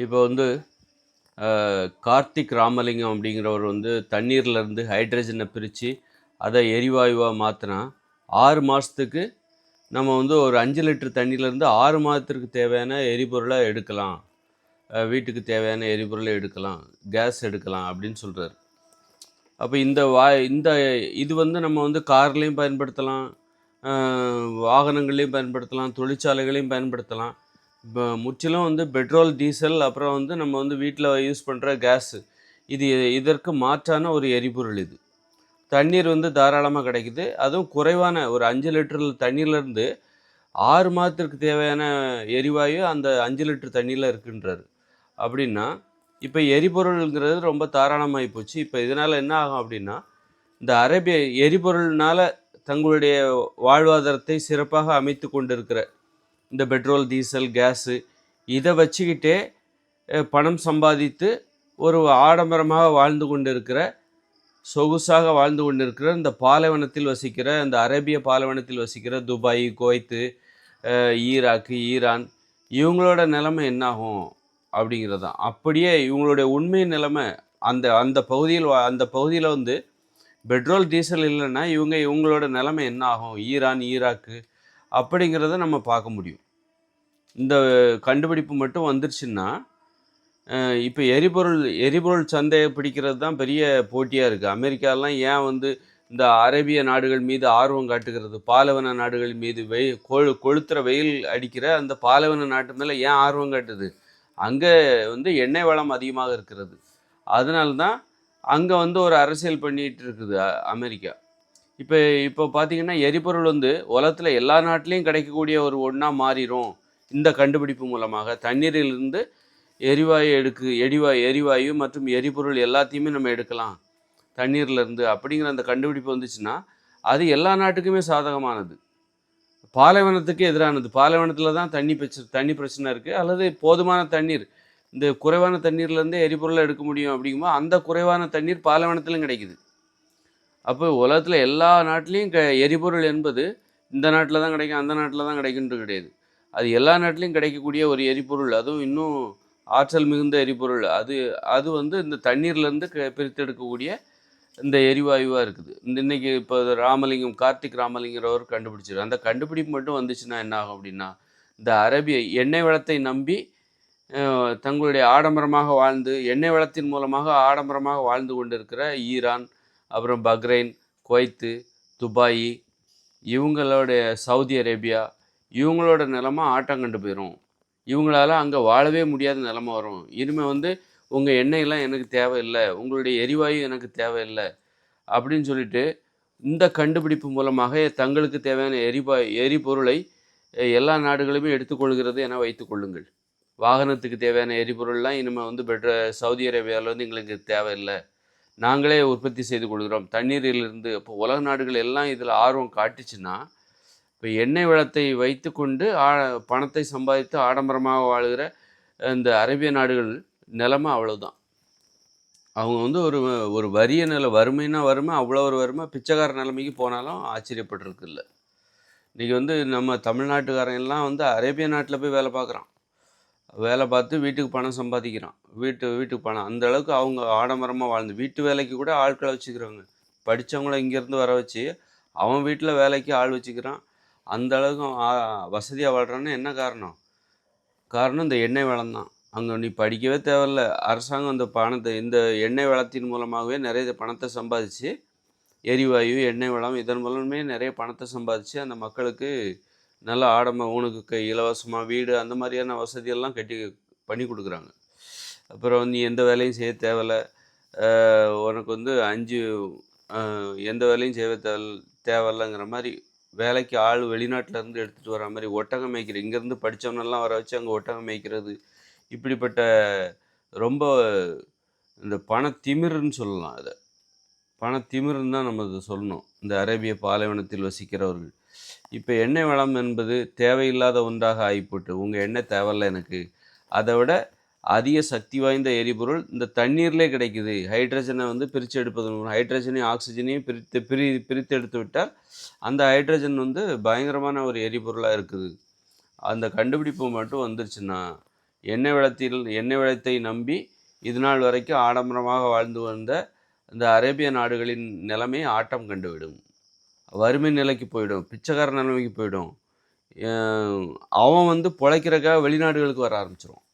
இப்போ வந்து கார்த்திக் ராமலிங்கம் அப்படிங்கிறவர் வந்து தண்ணீர்லேருந்து ஹைட்ரஜனை பிரித்து அதை எரிவாயுவாக மாற்றினா ஆறு மாதத்துக்கு நம்ம வந்து ஒரு அஞ்சு லிட்டர் தண்ணியிலேருந்து ஆறு மாதத்திற்கு தேவையான எரிபொருளை எடுக்கலாம். வீட்டுக்கு தேவையான எரிபொருளை எடுக்கலாம். கேஸ் எடுக்கலாம் அப்படின்னு சொல்கிறார் அப்போ இந்த வா இந்த இது வந்து நம்ம வந்து கார்லேயும் பயன்படுத்தலாம். வாகனங்கள்லேயும் பயன்படுத்தலாம். தொழிற்சாலைகளையும் பயன்படுத்தலாம். இப்போ முற்றிலும் வந்து பெட்ரோல் டீசல் அப்புறம் வந்து நம்ம வந்து வீட்டில் யூஸ் பண்ணுற கேஸு இது இதற்கு மாற்றான ஒரு எரிபொருள் இது. தண்ணீர் வந்து தாராளமாக கிடைக்குது. அதுவும் குறைவான ஒரு அஞ்சு லிட்டர் தண்ணீர்லேருந்து ஆறு மாதத்திற்கு தேவையான எரிவாயு அந்த அஞ்சு லிட்டர் தண்ணியில் இருக்குன்றாரு. அப்படின்னா இப்போ எரிபொருள்ங்கிறது ரொம்ப தாராளமாகி போச்சு. இப்போ இதனால் என்ன ஆகும் அப்படின்னா இந்த அரேபிய எரிபொருள்னால் தங்களுடைய வாழ்வாதாரத்தை சிறப்பாக அமைத்து கொண்டிருக்கிற இந்த பெட்ரோல் டீசல் கேஸு இதை வச்சுக்கிட்டே பணம் சம்பாதித்து ஒரு ஆடம்பரமாக வாழ்ந்து கொண்டிருக்கிற சொகுசாக வாழ்ந்து கொண்டிருக்கிற இந்த பாலைவனத்தில் வசிக்கிற இந்த அரேபிய பாலைவனத்தில் வசிக்கிற துபாய் குவைத்து ஈராக்கு ஈரான் இவங்களோட நிலைமை என்னாகும் அப்படிங்கிறது? தான் அப்படியே இவங்களுடைய உண்மை நிலைமை அந்த அந்த பகுதியில் வா- அந்த பகுதியில் வந்து பெட்ரோல் டீசல் இல்லைன்னா இவங்க இவங்களோட நிலைமை என்ன ஆகும் ஈரான் ஈராக்கு அப்படிங்கிறத நம்ம பார்க்க முடியும். இந்த கண்டுபிடிப்பு மட்டும் வந்துருச்சுன்னா இப்போ எரிபொருள் எரிபொருள் சந்தையை பிடிக்கிறது தான் பெரிய போட்டியாக இருக்குது அமெரிக்காலாம் ஏன் வந்து இந்த அரேபிய நாடுகள் மீது ஆர்வம் காட்டுகிறது? பாலைவன நாடுகள் மீது வெயில் கொழு கொளுத்துற வெயில் அடிக்கிற அந்த பாலைவன நாட்டு மேலே ஏன் ஆர்வம் காட்டுது? அங்கே வந்து எண்ணெய் வளம் அதிகமாக இருக்கிறது. அதனால தான் அங்கே வந்து ஒரு அரசியல் பண்ணிகிட்டு இருக்குது அமெரிக்கா. இப்போ இப்போ பார்த்தீங்கன்னா எரிபொருள் வந்து உலகத்தில் எல்லா நாட்டிலையும் கிடைக்கக்கூடிய ஒரு ஒன்றா மாறிடும் இந்த கண்டுபிடிப்பு மூலமாக தண்ணீரிலிருந்து எரிவாயு எடுக்கு எரிவாயு எரிவாயு மற்றும் எரிபொருள் எல்லாத்தையுமே நம்ம எடுக்கலாம். தண்ணீர்லேருந்து அப்படிங்கிற அந்த கண்டுபிடிப்பு வந்துச்சுன்னா அது எல்லா நாட்டுக்குமே சாதகமானது. பாலைவனத்துக்கு எதிரானது. பாலைவனத்தில் தான் தண்ணி பிரச்சனை தண்ணி பிரச்சனை இருக்குது அல்லது போதுமான தண்ணீர் இந்த குறைவான தண்ணீர்லேருந்தே எரிபொருளை எடுக்க முடியும் அப்படிங்கும்போது அந்த குறைவான தண்ணீர் பாலைவனத்திலும் கிடைக்குது. அப்போ உலகத்தில் எல்லா நாட்டிலையும் க எரிபொருள் என்பது இந்த நாட்டில் தான் கிடைக்கும் அந்த நாட்டில் தான் கிடைக்குன்றது கிடையாது. அது எல்லா நாட்டிலையும் கிடைக்கக்கூடிய ஒரு எரிபொருள். அதுவும் இன்னும் ஆற்றல் மிகுந்த எரிபொருள். அது அது வந்து இந்த தண்ணீர்லேருந்து க பிரித்தெடுக்கக்கூடிய இந்த எரிவாயுவாக இருக்குது. இந்த இன்றைக்கி இப்போ ராமலிங்கம் கார்த்திக் ராமலிங்கிறவர் கண்டுபிடிச்சிரு அந்த கண்டுபிடிப்பு மட்டும் வந்துச்சுன்னா என்ன ஆகும் அப்படின்னா இந்த அரபிய எண்ணெய் வளத்தை நம்பி தங்களுடைய ஆடம்பரமாக வாழ்ந்து எண்ணெய் வளத்தின் மூலமாக ஆடம்பரமாக வாழ்ந்து கொண்டிருக்கிற ஈரான் அப்புறம் பக்ரைன் குவைத்து துபாய் இவங்களுடைய சவுதி அரேபியா இவங்களோட நிலமை ஆட்டம் கண்டு போயிடும் இவங்களால அங்கே வாழவே முடியாத நிலமை வரும். இனிமேல் வந்து உங்கள் எண்ணெயெல்லாம் எனக்கு தேவையில்லை உங்களுடைய எரிவாயு எனக்கு தேவையில்லை அப்படின்னு சொல்லிட்டு இந்த கண்டுபிடிப்பு மூலமாக தங்களுக்கு தேவையான எரிவாயு எரிபொருளை எல்லா நாடுகளுமே எடுத்துக்கொள்கிறது என வைத்துக்கொள்ளுங்கள் வாகனத்துக்கு தேவையான எரிபொருள்லாம் இனிமேல் வந்து பெட்ர சவுதி அரேபியாவில் வந்து எங்களுக்கு தேவையில்லை. நாங்களே உற்பத்தி செய்து கொள்கிறோம். தண்ணீரிலிருந்து இப்போ உலக நாடுகள் எல்லாம் இதில் ஆர்வம் காட்டுச்சுன்னா இப்போ எண்ணெய் வளத்தை வைத்துக்கொண்டு ஆ பணத்தை சம்பாதித்து ஆடம்பரமாக வாழ்கிற இந்த அரேபிய நாடுகள் நிலமை அவ்வளோதான் அவங்க வந்து ஒரு ஒரு வறிய நிலை வறுமைன்னா வறுமை அவ்வளோ ஒரு வறுமை பிச்சைக்கார நிலைமைக்கு போனாலும் ஆச்சரியப்பட்டிருக்குல்ல. இன்றைக்கி வந்து நம்ம தமிழ்நாட்டுக்காரன் எல்லாம் வந்து அரேபிய நாட்டில் போய் வேலை பார்க்குறான். வேலை பார்த்து வீட்டுக்கு பணம் சம்பாதிக்கிறான். வீட்டு வீட்டுக்கு பணம். அந்த அளவுக்கு அவங்க ஆடம்பரமாக வாழ்ந்து வீட்டு வேலைக்கு கூட ஆட்களை வச்சுக்கிறாங்க. படித்தவங்கள இங்கேருந்து வர வச்சு அவன் வீட்டில் வேலைக்கு ஆள் வச்சுக்கிறான். அந்த அளவுக்கு வசதியாக வாழ்கிறான்னு என்ன காரணம்? காரணம் இந்த எண்ணெய் வளம் தான். அங்கே நீ படிக்கவே தேவையில்ல. அரசாங்கம் அந்த பணத்தை இந்த எண்ணெய் வளத்தின் மூலமாகவே நிறைய பணத்தை சம்பாதிச்சு எரிவாயு எண்ணெய் வளம் இதன் மூலமே நிறைய பணத்தை சம்பாதிச்சு அந்த மக்களுக்கு நல்ல ஆடம்ப கை இலவசமாக வீடு அந்த மாதிரியான வசதியெல்லாம் கட்டி பண்ணி கொடுக்குறாங்க. அப்புறம் நீ எந்த வேலையும் செய்ய தேவையில்ல. உனக்கு வந்து அஞ்சு எந்த வேலையும் செய்ய தேவை தேவையில்லைங்கிற மாதிரி வேலைக்கு ஆள் வெளிநாட்டிலேருந்து எடுத்துகிட்டு வர மாதிரி ஒட்டகம் மேய்க்கிற இங்கேருந்து படித்தவனெல்லாம் வர வச்சு அங்கே ஒட்டகம் மேய்க்கிறது இப்படிப்பட்ட ரொம்ப இந்த பண சொல்லலாம் அதை. பண தான் நம்ம இதை சொல்லணும். இந்த அரேபிய பாலைவனத்தில் வசிக்கிறவர்கள். இப்போ எண்ணெய் வளம் என்பது தேவையில்லாத ஒன்றாக ஆகிப்போட்டு உங்கள் எண்ணெய் தேவையில்லை எனக்கு. அதை விட அதிக சக்தி வாய்ந்த எரிபொருள் இந்த தண்ணீர்லே கிடைக்குது. ஹைட்ரஜனை வந்து பிரித்து எடுப்பதன் மூலம் ஹைட்ரஜனையும் ஆக்சிஜனையும் பிரித்து பிரி பிரித்து எடுத்து விட்டால் அந்த ஹைட்ரஜன் வந்து பயங்கரமான ஒரு எரிபொருளாக இருக்குது. அந்த கண்டுபிடிப்பு மட்டும் வந்துருச்சுன்னா எண்ணெய் வளத்தில் எண்ணெய் வளத்தை நம்பி இதுநாள் வரைக்கும் ஆடம்பரமாக வாழ்ந்து வந்த இந்த அரேபிய நாடுகளின் நிலைமை ஆட்டம் கண்டுவிடும். வறுமை நிலைக்கு போயிடும் பிச்சைக்கார நிலைமைக்கு போயிடும். அவன் வந்து பிழைக்கிறக்காக வெளிநாடுகளுக்கு வர ஆரம்பிச்சிருவான்.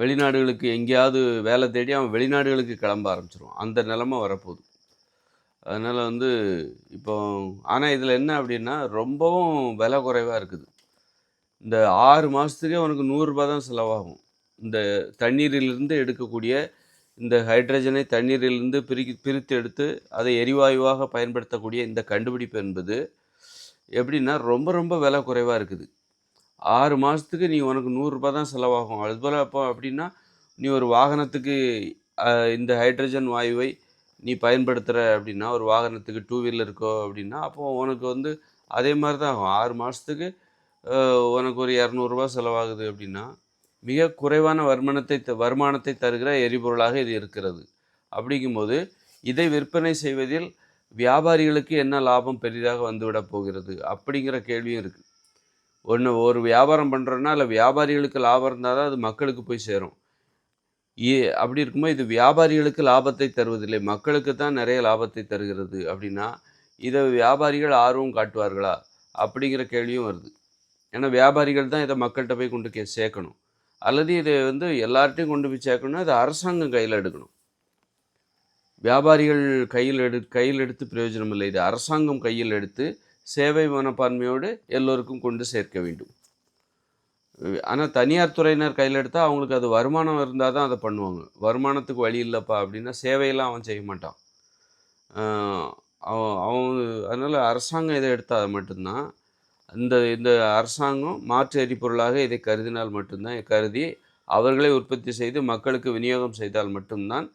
வெளிநாடுகளுக்கு எங்கேயாவது வேலை தேடி அவன் வெளிநாடுகளுக்கு கிளம்ப ஆரம்பிச்சிருவான். அந்த நிலமை வரப்போகுது. அதனால் வந்து இப்போ ஆனால் இதில் என்ன அப்படின்னா ரொம்பவும் விலை குறைவாக இருக்குது. இந்த ஆறு மாதத்துக்கே உனக்கு நூறுரூபா தான் செலவாகும். இந்த தண்ணீரிலிருந்து எடுக்கக்கூடிய இந்த ஹைட்ரஜனை தண்ணீரிலிருந்து பிரிக்கி பிரித்து எடுத்து அதை எரிவாயுவாக பயன்படுத்தக்கூடிய இந்த கண்டுபிடிப்பு என்பது எப்படின்னா ரொம்ப ரொம்ப விலை குறைவாக இருக்குது. ஆறு மாதத்துக்கு நீ உனக்கு நூறுரூபா தான் செலவாகும். அதுபோல் அப்போ அப்படின்னா நீ ஒரு வாகனத்துக்கு இந்த ஹைட்ரஜன் வாயுவை நீ பயன்படுத்துகிற அப்படின்னா ஒரு வாகனத்துக்கு டூ வீலருக்கோ அப்படின்னா அப்போது உனக்கு வந்து அதே மாதிரி தான் ஆகும். ஆறு மாதத்துக்கு உனக்கு ஒரு இரநூறுபா செலவாகுது அப்படின்னா மிக குறைவான வருமானத்தை த- வருமானத்தை தருகிற எரிபொருளாக இது இருக்கிறது. அப்படிங்கும்போது இதை விற்பனை செய்வதில் வியாபாரிகளுக்கு என்ன லாபம் பெரிதாக வந்துவிடப் போகிறது? அப்படிங்கிற கேள்வியும் இருக்குது ஒன்று ஒரு வியாபாரம் பண்ணுறோன்னா இல்லை வியாபாரிகளுக்கு லாபம் இருந்தால் தான் அது மக்களுக்கு போய் சேரும். ஏ அப்படி இருக்கும்போது இது வியாபாரிகளுக்கு லாபத்தை தருவதில்லை. மக்களுக்கு தான் நிறைய லாபத்தை தருகிறது. அப்படின்னா இதை வியாபாரிகள் ஆர்வம் காட்டுவார்களா? அப்படிங்கிற கேள்வியும் வருது. ஏன்னா வியாபாரிகள் தான் இதை மக்கள்கிட்ட போய் கொண்டு கே சேர்க்கணும். அல்லது இதை வந்து எல்லார்ட்டையும் கொண்டு போய் சேர்க்கணும்னா அது அரசாங்கம் கையில் எடுக்கணும். வியாபாரிகள் கையில் எடு கையில் எடுத்து பிரயோஜனம் இல்லை. இது அரசாங்கம் கையில் எடுத்து சேவை மனப்பான்மையோடு எல்லோருக்கும் கொண்டு சேர்க்க வேண்டும். ஆனால் தனியார் துறையினர் கையில் எடுத்தால் அவங்களுக்கு அது வருமானம் இருந்தால் தான் அதை பண்ணுவாங்க. வருமானத்துக்கு வழி இல்லைப்பா அப்படின்னா சேவையெல்லாம் அவன் செய்ய மாட்டான். அவன் அவன் அதனால் அரசாங்கம் இதை எடுத்தால் மட்டும்தான் இந்த இந்த அரசாங்கம் மாற்று எரிபொருளாக இதை கருதினால் மட்டும்தான் கருதி அவர்களை உற்பத்தி செய்து மக்களுக்கு விநியோகம் செய்தால் மட்டும்தான்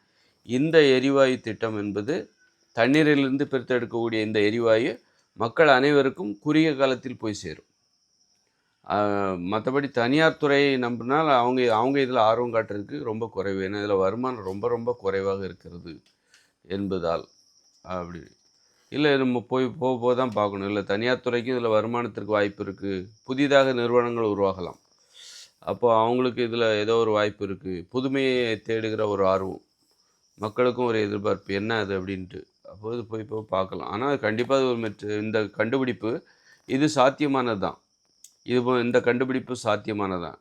இந்த எரிவாயு திட்டம் என்பது தண்ணீரிலிருந்து பிரித்தெடுக்கக்கூடிய இந்த எரிவாயு மக்கள் அனைவருக்கும் குறுகிய காலத்தில் போய் சேரும். மற்றபடி தனியார் துறையை நம்பினால் அவங்க அவங்க இதில் ஆர்வம் காட்டுறதுக்கு ரொம்ப குறைவு. ஏன்னா இதில் வருமானம் ரொம்ப ரொம்ப குறைவாக இருக்கிறது என்பதால் அப்படி. இல்லை நம்ம போய் போக போக தான் பார்க்கணும். இல்லை தனியார் துறைக்கும் இதில் வருமானத்திற்கு வாய்ப்பு இருக்குது புதிதாக நிறுவனங்கள் உருவாகலாம். அப்போ அவங்களுக்கு இதில் ஏதோ ஒரு வாய்ப்பு இருக்குது புதுமையை தேடுகிற ஒரு ஆர்வம். மக்களுக்கும் ஒரு எதிர்பார்ப்பு. என்ன அது அப்படின்ட்டு. அப்போது போய் போய் பார்க்கலாம். ஆனால் கண்டிப்பாக அது ஒரு மெட்ரு இந்த கண்டுபிடிப்பு இது சாத்தியமானது தான் இது போ- இந்த கண்டுபிடிப்பு சாத்தியமானதான்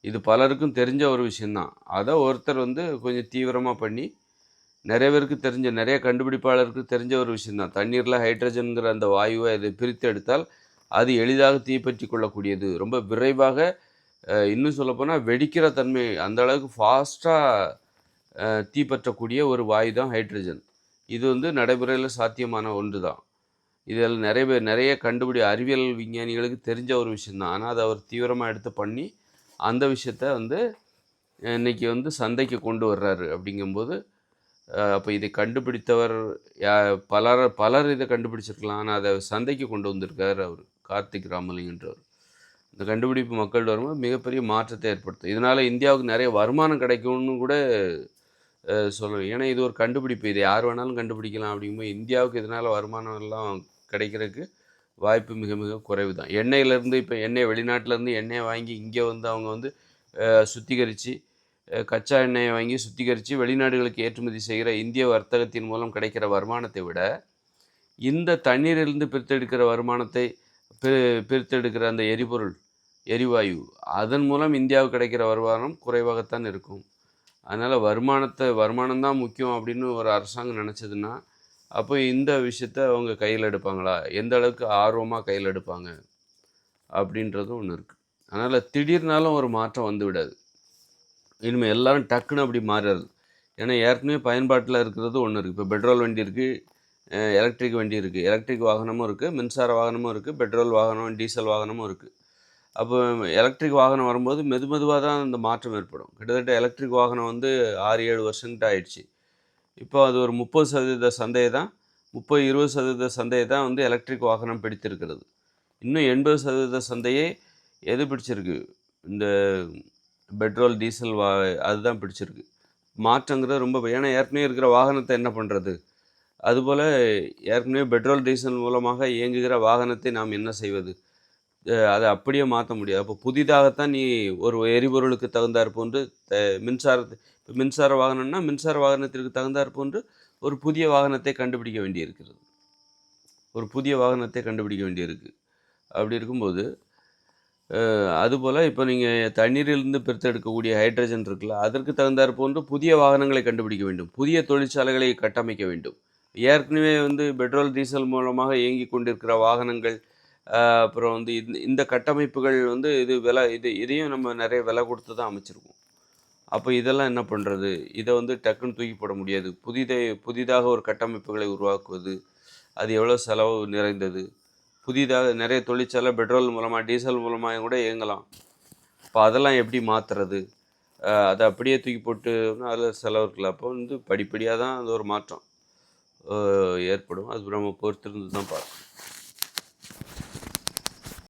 இது பலருக்கும் தெரிஞ்ச ஒரு விஷயந்தான் அதை ஒருத்தர் வந்து கொஞ்சம் தீவிரமாக பண்ணி நிறைய பேருக்கு தெரிஞ்ச நிறைய கண்டுபிடிப்பாளருக்கு தெரிஞ்ச ஒரு விஷயந்தான் தண்ணீரில் ஹைட்ரஜன்கிற அந்த வாயுவை அதை பிரித்து எடுத்தால் அது எளிதாக தீப்பற்றி கொள்ளக்கூடியது. ரொம்ப விரைவாக இன்னும் சொல்லப்போனால் வெடிக்கிற தன்மை அந்த அளவுக்கு ஃபாஸ்ட்டாக தீப்பற்றக்கூடிய ஒரு வாயு தான் ஹைட்ரஜன். இது வந்து நடைமுறையில் சாத்தியமான ஒன்று தான் இதில் நிறைய பேர் நிறைய கண்டுபிடி அறிவியல் விஞ்ஞானிகளுக்கு தெரிஞ்ச ஒரு விஷயந்தான் ஆனால் அதை அவர் தீவிரமாக எடுத்து பண்ணி அந்த விஷயத்த வந்து இன்றைக்கி இன்னைக்கு வந்து சந்தைக்கு கொண்டு வர்றாரு. அப்படிங்கும்போது அப்போ இதை கண்டுபிடித்தவர் யா பலர் பலர் இதை கண்டுபிடிச்சிருக்கலாம். ஆனால் அதை சந்தைக்கு கொண்டு வந்திருக்கார் அவர் கார்த்திக் ராமலிங்கன்றவர். இந்த கண்டுபிடிப்பு மக்கள்கிட்ட வரும்போது மிகப்பெரிய மாற்றத்தை ஏற்படுத்தும். இதனால் இந்தியாவுக்கு நிறைய வருமானம் கிடைக்கும்னு கூட சொல்லணும். ஏன்னா இது ஒரு கண்டுபிடிப்பு. இதை யார் வேணாலும் கண்டுபிடிக்கலாம் அப்படிங்கும்போது இந்தியாவுக்கு இதனால் வருமானம் எல்லாம் கிடைக்கிறதுக்கு வாய்ப்பு மிக மிக குறைவு தான் எண்ணெயிலேருந்து இப்போ எண்ணெய் வெளிநாட்டிலேருந்து எண்ணெயை வாங்கி இங்கே வந்து அவங்க வந்து சுத்திகரித்து கச்சா எண்ணெயை வாங்கி சுத்திகரித்து வெளிநாடுகளுக்கு ஏற்றுமதி செய்கிற இந்திய வர்த்தகத்தின் மூலம் கிடைக்கிற வருமானத்தை விட இந்த தண்ணீரிலிருந்து பிரித்தெடுக்கிற வருமானத்தை பிரி பிரித்தெடுக்கிற அந்த எரிபொருள் எரிவாயு அதன் மூலம் இந்தியாவுக்கு கிடைக்கிற வருமானம் குறைவாகத்தான் இருக்கும். அதனால் வருமானத்தை வருமானம் தான் முக்கியம் அப்படின்னு ஒரு அரசாங்கம் நினச்சதுன்னா அப்போ இந்த விஷயத்த அவங்க கையில் எடுப்பாங்களா? எந்த அளவுக்கு ஆர்வமாக கையில் எடுப்பாங்க? அப்படின்றதும் ஒன்று இருக்குது அதனால் திடீர்னாலும் ஒரு மாற்றம் வந்து விடாது. இனிமேல் எல்லாரும் டக்குன்னு அப்படி மாறுறது. ஏன்னா ஏற்கனவே பயன்பாட்டில் இருக்கிறது ஒன்று இருக்குது இப்போ பெட்ரோல் வண்டி இருக்குது எலக்ட்ரிக் வண்டி இருக்குது எலக்ட்ரிக் வாகனமும் இருக்குது மின்சார வாகனமும் இருக்குது பெட்ரோல் வாகனம் டீசல் வாகனமும் இருக்குது அப்போ எலக்ட்ரிக் வாகனம் வரும்போது மெது மெதுவாக தான் அந்த மாற்றம் ஏற்படும். கிட்டத்தட்ட எலக்ட்ரிக் வாகனம் வந்து ஆறு ஏழு வருஷங்கிட்ட ஆயிடுச்சு. இப்போ அது ஒரு முப்பது சதவீத சந்தையை தான் முப்பது இருபது சதவீத சந்தையை தான் வந்து எலக்ட்ரிக் வாகனம் பிடித்திருக்கிறது. இன்னும் எண்பது சதவீத சந்தையே எது பிடிச்சிருக்கு? இந்த பெட்ரோல் டீசல் வா அதுதான் பிடிச்சிருக்கு. மாற்றங்கிறது ரொம்ப ஏன்னா ஏற்கனவே இருக்கிற வாகனத்தை என்ன பண்ணுறது அதுபோல் ஏற்கனவே பெட்ரோல் டீசல் மூலமாக இயங்குகிற வாகனத்தை நாம் என்ன செய்வது? அதை அப்படியே மாற்ற முடியாது. அப்போ புதிதாகத்தான் நீ ஒரு எரிபொருளுக்கு தகுந்தாற் போன்று த- இப்போ மின்சார வாகனம்னா மின்சார வாகனத்திற்கு தகுந்தாற் போன்று ஒரு புதிய வாகனத்தை கண்டுபிடிக்க வேண்டியிருக்கிறது. ஒரு புதிய வாகனத்தை கண்டுபிடிக்க வேண்டியிருக்கு. அப்படி இருக்கும்போது அதுபோல் இப்போ நீங்கள் தண்ணீரிலிருந்து பிரித்தெடுக்கக்கூடிய ஹைட்ரஜன் இருக்குல்ல அதற்கு தகுந்தாற் போன்று புதிய வாகனங்களை கண்டுபிடிக்க வேண்டும். புதிய தொழிற்சாலைகளை கட்டமைக்க வேண்டும். ஏற்கனவே வந்து பெட்ரோல் டீசல் மூலமாக இயங்கி கொண்டிருக்கிற வாகனங்கள் அப்புறம் வந்து இந்த இந்த கட்டமைப்புகள் வந்து இது விலை இது இதையும் நம்ம நிறைய விலை கொடுத்து தான் அமைச்சிருக்கோம். அப்போ இதெல்லாம் என்ன பண்ணுறது இதை வந்து டக்குன்னு தூக்கி போட முடியாது. புதிதை புதிதாக ஒரு கட்டமைப்புகளை உருவாக்குவது அது எவ்வளோ செலவு நிறைந்தது? புதிதாக நிறைய தொழிற்சாலை பெட்ரோல் மூலமாக டீசல் மூலமாக கூட இயங்கலாம். இப்போ அதெல்லாம் எப்படி மாற்றுறது அதை அப்படியே தூக்கி போட்டு அதில் செலவு இருக்குல்ல அப்போ வந்து படிப்படியாக தான் அது ஒரு மாற்றம் ஏற்படும். அது நம்ம பொறுத்திருந்து தான் பார்க்கணும்.